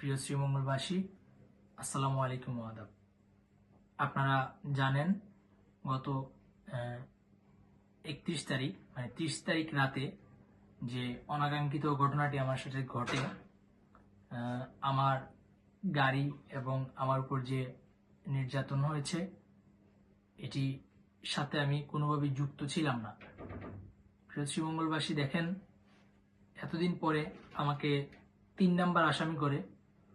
প্রিয় শ্রীমঙ্গলবাসী, আসসালামু আলাইকুম আদাব। আপনারা জানেন গত একত্রিশ তারিখ মানে ত্রিশ তারিখ রাতে যে অনাকাঙ্ক্ষিত ঘটনাটি আমার সাথে ঘটে আমার গাড়ি এবং আমার উপর যে নির্যাতন হয়েছে, এটি সাথে আমি কোনোভাবে যুক্ত ছিলাম না। প্রিয় শ্রীমঙ্গলবাসী, দেখেন, এতদিন পরে আমাকে তিন নাম্বার আসামি করে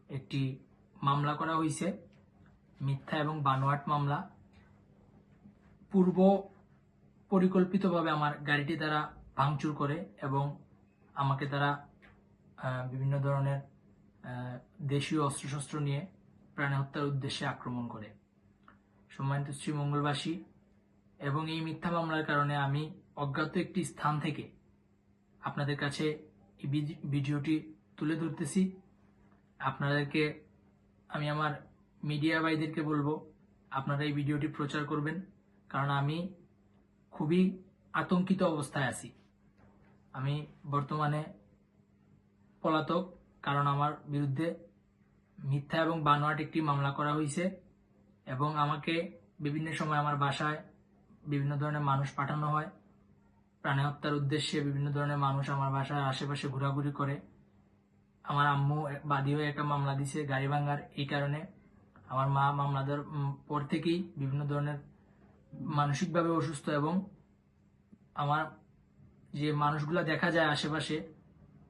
একটি মামলা করা হয়েছে মিথ্যা এবং বানোয়াট মামলা। পূর্ব পরিকল্পিতভাবে আমার গাড়িটি তারা ভাঙচুর করে এবং আমাকে তারা বিভিন্ন ধরনের দেশীয় অস্ত্রশস্ত্র নিয়ে প্রাণী হত্যার উদ্দেশ্যে আক্রমণ করে। সম্মানিত শ্রীমঙ্গলবাসী, এবং এই মিথ্যা মামলার কারণে আমি অজ্ঞাত একটি স্থান থেকে আপনাদের কাছে এই ভিডি- ভিডিওটি তুলে ধরতেছি। আপনাদেরকে, আমি আমার মিডিয়া ভাইদেরকে বলব, আপনারা এই ভিডিওটি প্রচার করবেন, কারণ আমি খুবই আতঙ্কিত অবস্থায় আছি। আমি বর্তমানে পলাতক, কারণ আমার বিরুদ্ধে মিথ্যা এবং বানোয়াট একটি মামলা করা হয়েছে এবং আমাকে বিভিন্ন সময় আমার বাসায় বিভিন্ন ধরনের মানুষ পাঠানো হয়। প্রাণী হত্যার উদ্দেশ্যে বিভিন্ন ধরনের মানুষ আমার বাসার আশেপাশে ঘোরাঘুরি করে। আমার আম্মু বাদী হয়ে একটা মামলা দিছে গাড়ি ভাঙার এই কারণে। আমার মা মামলা পর থেকেই বিভিন্ন ধরনের মানসিকভাবে অসুস্থ এবং আমার যে মানুষগুলো দেখা যায় আশেপাশে,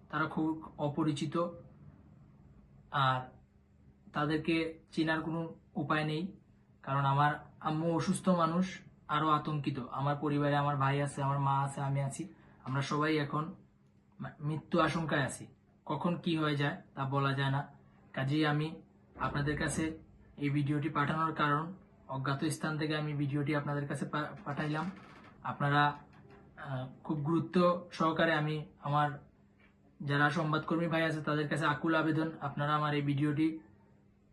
তারা খুব অপরিচিত, আর তাদেরকে চেনার কোনো উপায় নেই, কারণ আমার আম্মু অসুস্থ মানুষ, আরও আতঙ্কিত। আমার পরিবারে আমার ভাই আছে, আমার মা আছে, আমি আছি। আমরা সবাই এখন মৃত্যু আশঙ্কায় আছি। কখন কি হয়ে যায় তা বলা যায় না। কাজেই আমি আপনাদের কাছে এই ভিডিওটি পাঠানোর কারণ, অজ্ঞাত স্থান থেকে আমি ভিডিওটি আপনাদের কাছে পাঠাইলাম। আপনারা খুব গুরুত্ব সহকারে আমি আমার যারা সংবাদকর্মী ভাই আছে তাদের কাছে আকুল আবেদন, আপনারা আমার এই ভিডিওটি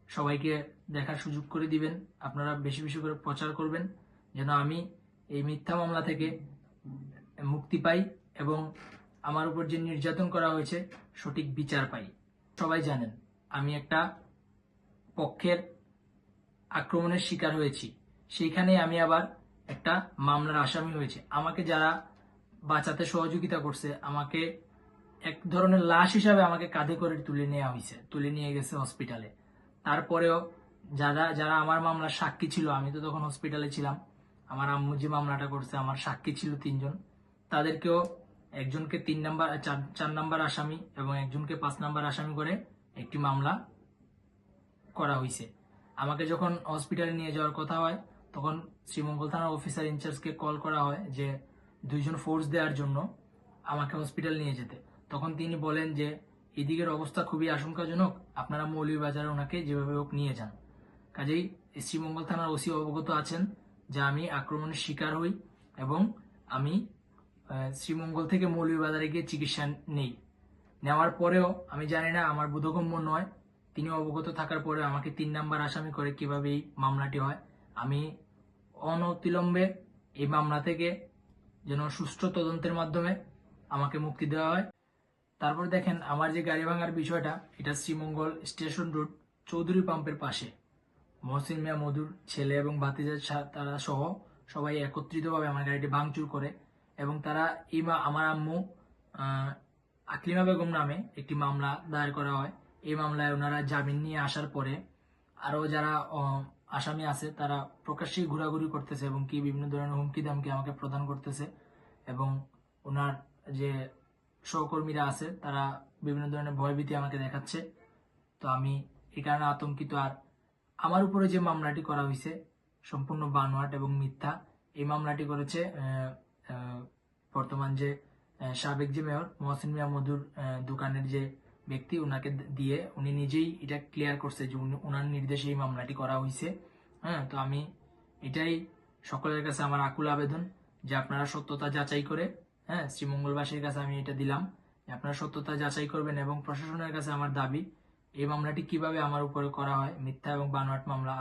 সবাইকে দেখার সুযোগ করে দিবেন। আপনারা বেশি বেশি করে প্রচার করবেন যেন আমি এই মিথ্যা মামলা থেকে মুক্তি পাই এবং আমার উপর যে নির্যাতন করা হয়েছে, সঠিক বিচার পাই। সবাই জানেন, আমি একটা পক্ষের আক্রমণের শিকার হয়েছি। সেইখানে আমি আবার একটা মামলার আসামি হয়েছে। আমাকে যারা বাঁচাতে সহযোগিতা করছে, আমাকে এক ধরনের লাশ হিসাবে আমাকে কাঁধে করে তুলে নেওয়া হয়েছে, তুলে নিয়ে গেছে হসপিটালে। তারপরেও যারা যারা আমার মামলার সাক্ষী ছিল, আমি তো তখন হসপিটালে ছিলাম। আমার আম্মু যে মামলাটা করছে, আমার সাক্ষী ছিল তিনজন। তাদেরকেও একজনকে তিন নাম্বার, চার নাম্বার আসামি এবং একজনকে পাঁচ নাম্বার আসামি করে একটি মামলা করা হয়েছে আমাকে যখন হসপিটালে নিয়ে যাওয়ার কথা হয়, তখন শ্রীমঙ্গল থানার অফিসার ইনচার্জকে কল করা হয় যে, দুইজন ফোর্স দেওয়ার জন্য আমাকে হসপিটাল নিয়ে যেতে। তখন তিনি বলেন যে, এদিকের অবস্থা খুবই আশঙ্কাজনক। আপনারা মৌলভীবাজারে ওনাকে যেভাবে হোক নিয়ে যান। কাজেই শ্রীমঙ্গল থানার ওসি অবগত আছেন যে, আমি আক্রমণের শিকার হই এবং আমি শ্রীমঙ্গল থেকে মৌলভীবাজারে গিয়ে চিকিৎসা নেই। নেওয়ার পরেও আমি জানি না, আমার বোধগম্য নয়। তিনি অবগত থাকার পরে আমাকে তিন নাম্বার আসামি করে কীভাবে এই মামলাটি হয়। আমি অনতিলম্বে এই মামলা থেকে যেন সুষ্ঠু তদন্তের মাধ্যমে আমাকে মুক্তি দেওয়া হয়। তারপর দেখেন, আমার যে গাড়ি ভাঙার বিষয়টা, এটা শ্রীমঙ্গল স্টেশন রোড, চৌধুরী পাম্পের পাশে। মহসিন মিয়া, মধুর ছেলে এবং ভাতিজা সা- তারা সহ সবাই একত্রিতভাবে আমার গাড়িটি ভাঙচুর করে এবং তারা এই মা- আমার আম্মু আকলিমা বেগম নামে একটি মামলা দায়ের করা হয়। এই মামলায় ওনারা জামিন নিয়ে আসার পরে আরও যারা আসামি আছে, তারা প্রকাশ্যেই ঘোরাঘুরি করতেছে এবং কি বিভিন্ন ধরনের হুমকি দামকি আমাকে প্রদান করতেছে এবং ওনার যে সহকর্মীরা আছে, তারা বিভিন্ন ধরনের ভয়ভীতি আমাকে দেখাচ্ছে। তো আমি এই কারণে আতঙ্কিত। আর আমার উপরে যে মামলাটি করা হয়েছে, সম্পূর্ণ বানোয়াট এবং মিথ্যা, এই মামলাটি করেছে বর্তমান যে সাবেক যে মেয়র মহসিন মিয়া মধুর দোকানের যে ব্যক্তি ওনাকে দিয়ে উনি নিজেই এটা ক্লিয়ার করছে যে ওনার নির্দেশে এই মামলাটি করা হয়েছে হ্যাঁ তো আমি এটাই সকলের কাছে আমার আকুল আবেদন যে আপনারা সত্যতা যাচাই করে হ্যাঁ শ্রীমঙ্গলবাসীর কাছে আমি এটা দিলাম। আপনারা সত্যতা যাচাই করবেন এবং প্রশাসনের কাছে আমার দাবি এই মামলাটি কীভাবে আমার উপরে করা হয়? মিথ্যা এবং বানোয়াট মামলা